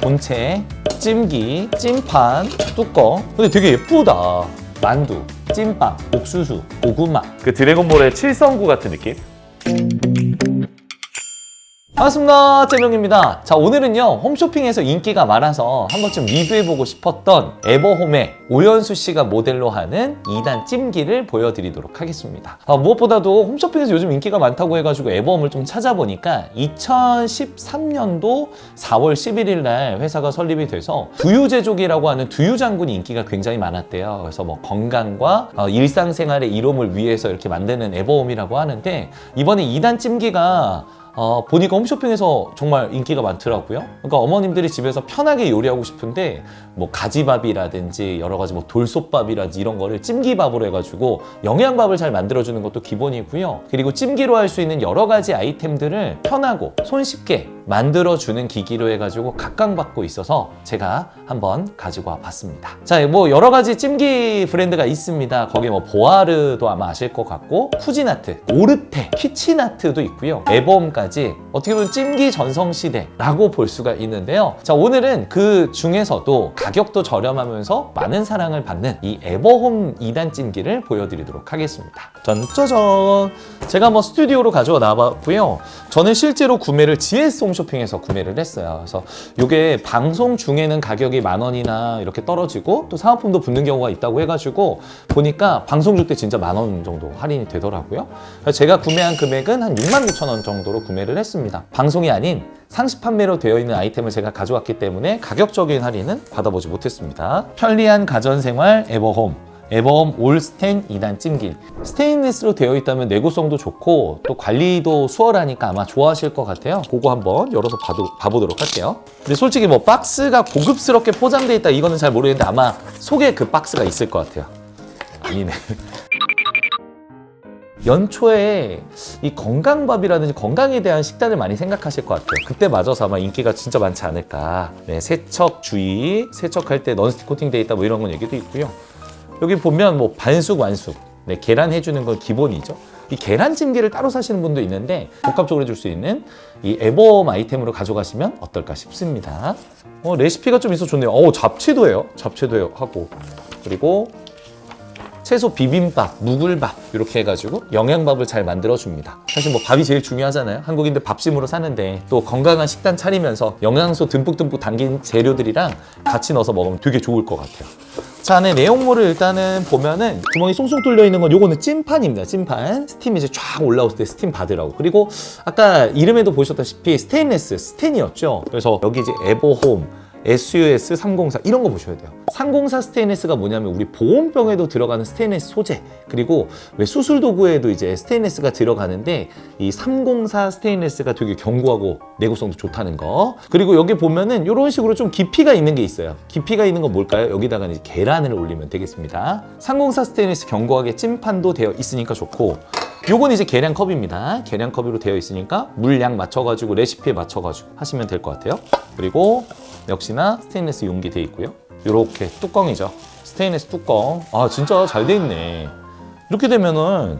본체, 찜기, 찜판, 뚜껑. 근데 되게 예쁘다. 만두, 찐빵, 옥수수, 고구마. 그 드래곤볼의 칠성구 같은 느낌? 반갑습니다. 재명입니다. 자, 오늘은요, 홈쇼핑에서 인기가 많아서 한 번쯤 리뷰해보고 싶었던 에버홈의 오연수 씨가 모델로 하는 2단 찜기를 보여드리도록 하겠습니다. 아, 무엇보다도 홈쇼핑에서 요즘 인기가 많다고 해가지고 에버홈을 좀 찾아보니까 2013년도 4월 11일 날 회사가 설립이 돼서 두유제족이라고 하는 두유 장군이 인기가 굉장히 많았대요. 그래서 뭐 건강과 어, 일상생활의 이로움을 위해서 이렇게 만드는 에버홈이라고 하는데 이번에 2단 찜기가 어, 보니까 홈쇼핑에서 정말 인기가 많더라고요. 그러니까 어머님들이 집에서 편하게 요리하고 싶은데 뭐 가지밥이라든지 여러 가지 뭐 돌솥밥이라든지 이런 거를 찜기밥으로 해가지고 영양밥을 잘 만들어주는 것도 기본이고요. 그리고 찜기로 할 수 있는 여러 가지 아이템들을 편하고 손쉽게 만들어주는 기기로 해가지고 각광받고 있어서 제가 한번 가지고 와 봤습니다. 자, 뭐 여러 가지 찜기 브랜드가 있습니다. 거기에 뭐 보아르도 아마 아실 것 같고 쿠지나트, 오르테, 키치나트도 있고요. 에버홈까지 어떻게 보면 찜기 전성시대라고 볼 수가 있는데요. 자, 오늘은 그 중에서도 가격도 저렴하면서 많은 사랑을 받는 이 에버홈 2단 찜기를 보여드리도록 하겠습니다. 짠 짜잔! 제가 한번 스튜디오로 가져와 나왔고요. 저는 실제로 구매를 GS 홈쇼핑에서 구매를 했어요. 그래서 이게 방송 중에는 가격이 만 원이나 이렇게 떨어지고 또 사은품도 붙는 경우가 있다고 해가지고 보니까 방송 줄때 진짜 만 원 정도 할인이 되더라고요. 그래서 제가 구매한 금액은 한 6만 9천 원 정도로 구매를 했습니다. 방송이 아닌 상시 판매로 되어 있는 아이템을 제가 가져왔기 때문에 가격적인 할인은 받아보지 못했습니다. 편리한 가전생활 에버홈 에버홈 올스텐 2단 찜기 스테인리스로 되어 있다면 내구성도 좋고 또 관리도 수월하니까 아마 좋아하실 것 같아요 그거 한번 열어서 봐도, 봐보도록 할게요 근데 솔직히 뭐 박스가 고급스럽게 포장되어 있다 이거는 잘 모르겠는데 아마 속에 그 박스가 있을 것 같아요 아니네 연초에 이 건강밥이라든지 건강에 대한 식단을 많이 생각하실 것 같아요. 그때 맞아서 아마 인기가 진짜 많지 않을까. 네, 세척 주의, 세척할 때 넌스틱 코팅 돼 있다 뭐 이런 건 얘기도 있고요. 여기 보면 뭐 반숙, 완숙, 네, 계란 해주는 건 기본이죠. 이 계란 찜기를 따로 사시는 분도 있는데 복합적으로 해줄 수 있는 이 에버홈 아이템으로 가져가시면 어떨까 싶습니다. 어, 레시피가 좀 있어 좋네요. 어, 잡채도 해요. 잡채도 해요. 하고 그리고 채소 비빔밥, 묵을밥 이렇게 해가지고 영양밥을 잘 만들어줍니다. 사실 뭐 밥이 제일 중요하잖아요. 한국인들 밥심으로 사는데 또 건강한 식단 차리면서 영양소 듬뿍듬뿍 담긴 재료들이랑 같이 넣어서 먹으면 되게 좋을 것 같아요. 자, 안에 내용물을 일단은 보면은 구멍이 송송 뚫려 있는 건 요거는 찜판입니다. 찜판. 스팀이 이제 쫙 올라올 때 스팀 받으라고. 그리고 아까 이름에도 보셨다시피 스테인레스, 스텐이었죠. 그래서 여기 이제 에버홈, SUS 304 이런 거 보셔야 돼요. 304 스테인레스가 뭐냐면 우리 보온병에도 들어가는 스테인레스 소재 그리고 왜 수술 도구에도 이제 스테인레스가 들어가는데 이 304 스테인레스가 되게 견고하고 내구성도 좋다는 거. 그리고 여기 보면은 이런 식으로 좀 깊이가 있는 게 있어요. 깊이가 있는 건 뭘까요? 여기다가 이제 계란을 올리면 되겠습니다. 304 스테인레스 견고하게 찜판도 되어 있으니까 좋고 요건 이제 계량 컵입니다. 계량 컵으로 되어 있으니까 물량 맞춰가지고 레시피에 맞춰가지고 하시면 될 것 같아요. 그리고 역시나 스테인리스 용기 돼 있고요. 요렇게 뚜껑이죠. 스테인리스 뚜껑. 아 진짜 잘 돼 있네. 이렇게 되면은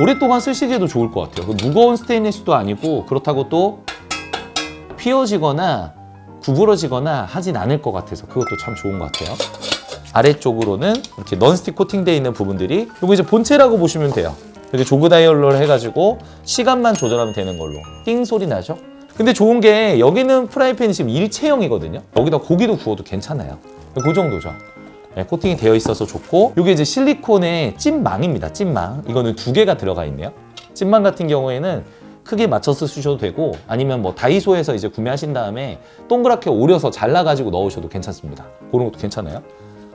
오랫동안 쓰시기에도 좋을 것 같아요. 그 무거운 스테인리스도 아니고 그렇다고 또 휘어지거나 구부러지거나 하진 않을 것 같아서 그것도 참 좋은 것 같아요. 아래쪽으로는 이렇게 넌스틱 코팅되어 있는 부분들이 이거 이제 본체라고 보시면 돼요. 이렇게 조그 다이얼로 해가지고 시간만 조절하면 되는 걸로 띵 소리 나죠? 근데 좋은 게 여기는 프라이팬이 지금 일체형이거든요. 여기다 고기도 구워도 괜찮아요. 그 정도죠. 네, 코팅이 되어 있어서 좋고 이게 이제 실리콘의 찐망입니다. 찐망. 이거는 두 개가 들어가 있네요. 찐망 같은 경우에는 크게 맞춰서 쓰셔도 되고 아니면 뭐 다이소에서 이제 구매하신 다음에 동그랗게 오려서 잘라가지고 넣으셔도 괜찮습니다. 그런 것도 괜찮아요.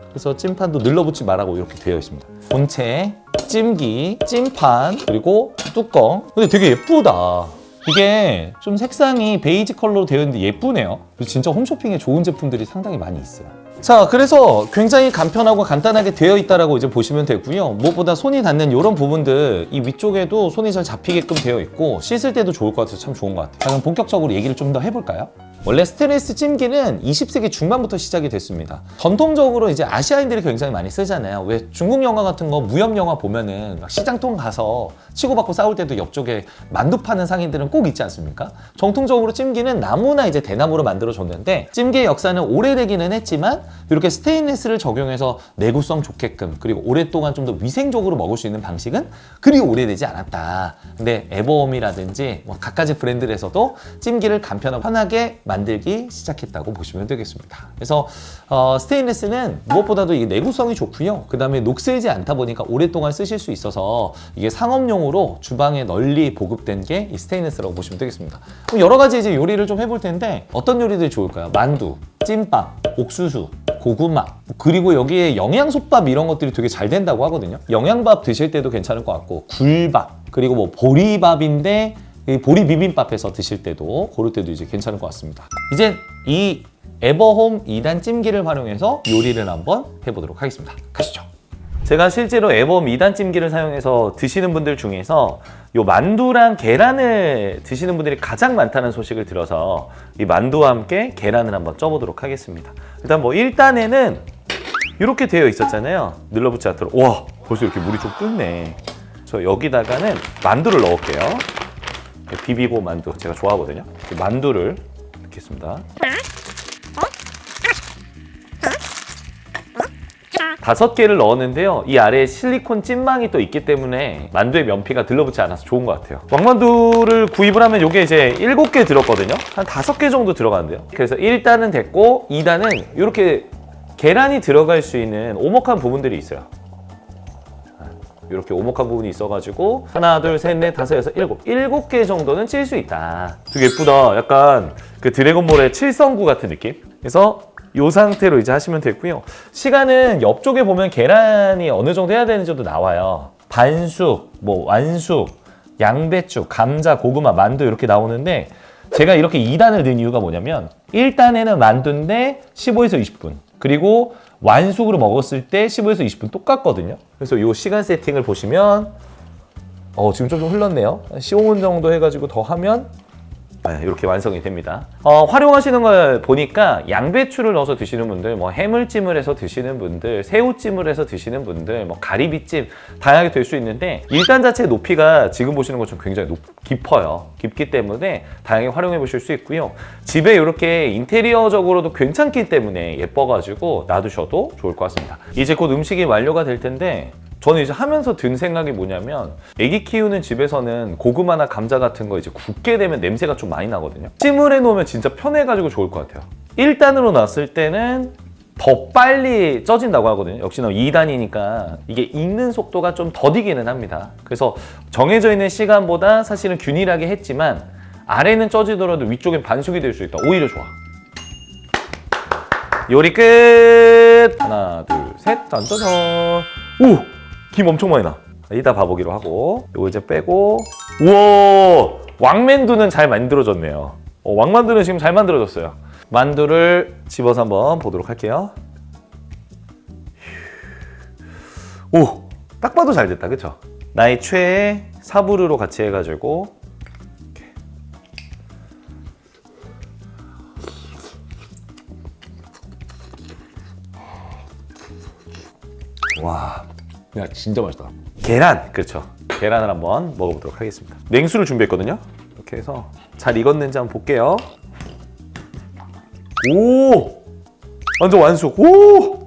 그래서 찜판도 늘러붙지 말라고 이렇게 되어 있습니다. 본체, 찜기, 찜판, 그리고 뚜껑. 근데 되게 예쁘다. 이게 좀 색상이 베이지 컬러로 되어 있는데 예쁘네요. 진짜 홈쇼핑에 좋은 제품들이 상당히 많이 있어요. 자, 그래서 굉장히 간편하고 간단하게 되어 있다라고 이제 보시면 되고요. 무엇보다 손이 닿는 이런 부분들 이 위쪽에도 손이 잘 잡히게끔 되어 있고 씻을 때도 좋을 것 같아서 참 좋은 것 같아요. 자, 그럼 본격적으로 얘기를 좀 더 해볼까요? 원래 스테인리스 찜기는 20세기 중반부터 시작이 됐습니다. 전통적으로 이제 아시아인들이 굉장히 많이 쓰잖아요. 왜 중국 영화 같은 거 무협 영화 보면은 막 시장통 가서 치고받고 싸울 때도 옆쪽에 만두 파는 상인들은 꼭 있지 않습니까? 정통적으로 찜기는 나무나 이제 대나무로 만들어졌는데 찜기의 역사는 오래되기는 했지만 이렇게 스테인리스를 적용해서 내구성 좋게끔 그리고 오랫동안 좀 더 위생적으로 먹을 수 있는 방식은 그리 오래되지 않았다. 근데 에버홈이라든지 뭐 각가지 브랜드에서도 찜기를 간편하고 편하게 만들기 시작했다고 보시면 되겠습니다. 그래서 어, 스테인리스는 무엇보다도 이게 내구성이 좋고요. 그 다음에 녹슬지 않다 보니까 오랫동안 쓰실 수 있어서 이게 상업용으로 주방에 널리 보급된 게 이 스테인리스라고 보시면 되겠습니다. 그럼 여러 가지 이제 요리를 좀 해볼 텐데 어떤 요리들이 좋을까요? 만두, 찜밥, 옥수수, 고구마 그리고 여기에 영양솥밥 이런 것들이 되게 잘 된다고 하거든요. 영양밥 드실 때도 괜찮을 것 같고 굴밥 그리고 뭐 보리밥인데 이 보리 비빔밥해서 드실 때도 고를 때도 이제 괜찮을 것 같습니다. 이제 이 에버홈 2단 찜기를 활용해서 요리를 한번 해보도록 하겠습니다. 가시죠. 제가 실제로 에버홈 2단 찜기를 사용해서 드시는 분들 중에서 요 만두랑 계란을 드시는 분들이 가장 많다는 소식을 들어서 이 만두와 함께 계란을 한번 쪄보도록 하겠습니다. 일단 뭐 1단에는 이렇게 되어 있었잖아요. 눌러붙지 않도록. 와, 벌써 이렇게 물이 좀 끓네. 그래서 여기다가는 만두를 넣을게요. 비비고 만두 제가 좋아하거든요. 그 만두를 넣겠습니다. 다섯 개를 넣었는데요. 이 아래에 실리콘 찐망이 또 있기 때문에 만두의 면피가 들러붙지 않아서 좋은 것 같아요. 왕만두를 구입을 하면 이게 이제 일곱 개 들었거든요. 한 다섯 개 정도 들어가는데요. 그래서 1단은 됐고 2단은 이렇게 계란이 들어갈 수 있는 오목한 부분들이 있어요. 이렇게 오목한 부분이 있어가지고 하나, 둘, 셋, 넷, 다섯, 여섯, 일곱 일곱 개 정도는 칠 수 있다. 되게 예쁘다. 약간 그 드래곤볼의 칠성구 같은 느낌. 그래서 이 상태로 이제 하시면 되고요. 시간은 옆쪽에 보면 계란이 어느 정도 해야 되는지도 나와요. 반숙, 뭐 완숙, 양배추, 감자, 고구마, 만두 이렇게 나오는데 제가 이렇게 2단을 넣은 이유가 뭐냐면 1단에는 만두인데 15에서 20분 그리고 완숙으로 먹었을 때 15에서 20분 똑같거든요. 그래서 이 시간 세팅을 보시면 어, 지금 좀, 좀 흘렀네요. 15분 정도 해가지고 더 하면 네, 이렇게 완성이 됩니다. 어, 활용하시는 걸 보니까 양배추를 넣어서 드시는 분들, 뭐 해물찜을 해서 드시는 분들, 새우찜을 해서 드시는 분들, 뭐 가리비찜 다양하게 될 수 있는데 일단 자체 높이가 지금 보시는 것처럼 굉장히 높, 깊어요. 깊기 때문에 다양하게 활용해 보실 수 있고요. 집에 이렇게 인테리어적으로도 괜찮기 때문에 예뻐가지고 놔두셔도 좋을 것 같습니다. 이제 곧 음식이 완료가 될 텐데 저는 이제 하면서 든 생각이 뭐냐면 애기 키우는 집에서는 고구마나 감자 같은 거 이제 굽게 되면 냄새가 좀 많이 나거든요. 찜을 해놓으면 진짜 편해가지고 좋을 것 같아요. 1단으로 놨을 때는 더 빨리 쪄진다고 하거든요. 역시나 2단이니까 이게 익는 속도가 좀 더디기는 합니다. 그래서 정해져 있는 시간보다 사실은 균일하게 했지만 아래는 쪄지더라도 위쪽엔 반숙이 될 수 있다. 오히려 좋아. 요리 끝! 하나, 둘, 셋, 짠짜잔. 오! 김 엄청 많이 나. 이따 봐보기로 하고, 요거 이제 빼고, 우와! 왕만두는 잘 만들어졌네요. 어, 왕만두는 지금 잘 만들어졌어요. 만두를 집어서 한번 보도록 할게요. 오! 딱 봐도 잘 됐다, 그쵸? 나의 최애 사부르로 같이 해가지고, 이렇게. 와, 야 진짜 맛있다. 계란? 그렇죠. 계란을 한번 먹어보도록 하겠습니다. 냉수를 준비했거든요. 이렇게 해서 잘 익었는지 한번 볼게요. 오! 완전 완숙. 오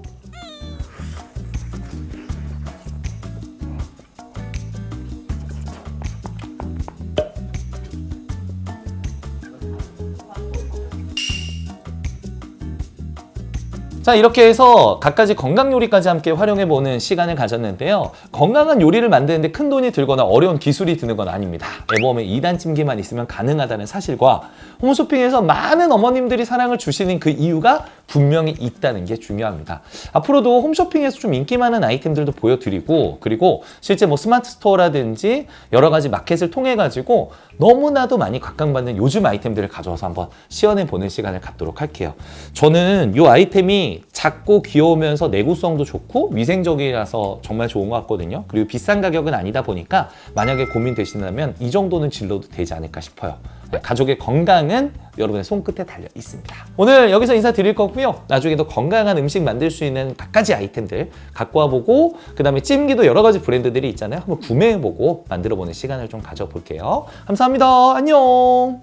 자 이렇게 해서 각가지 건강 요리까지 함께 활용해보는 시간을 가졌는데요. 건강한 요리를 만드는데 큰 돈이 들거나 어려운 기술이 드는 건 아닙니다. 앨범에 2단 찜기만 있으면 가능하다는 사실과 홈쇼핑에서 많은 어머님들이 사랑을 주시는 그 이유가 분명히 있다는 게 중요합니다. 앞으로도 홈쇼핑에서 좀 인기 많은 아이템들도 보여드리고 그리고 실제 뭐 스마트 스토어라든지 여러 가지 마켓을 통해 가지고 너무나도 많이 각광받는 요즘 아이템들을 가져와서 한번 시연해 보는 시간을 갖도록 할게요. 저는 이 아이템이 작고 귀여우면서 내구성도 좋고 위생적이라서 정말 좋은 것 같거든요. 그리고 비싼 가격은 아니다 보니까 만약에 고민되신다면 이 정도는 질러도 되지 않을까 싶어요. 가족의 건강은 여러분의 손끝에 달려 있습니다. 오늘 여기서 인사드릴 거고요. 나중에도 건강한 음식 만들 수 있는 각가지 아이템들 갖고 와보고 그 다음에 찜기도 여러 가지 브랜드들이 있잖아요. 한번 구매해보고 만들어보는 시간을 좀 가져볼게요. 감사합니다. 안녕.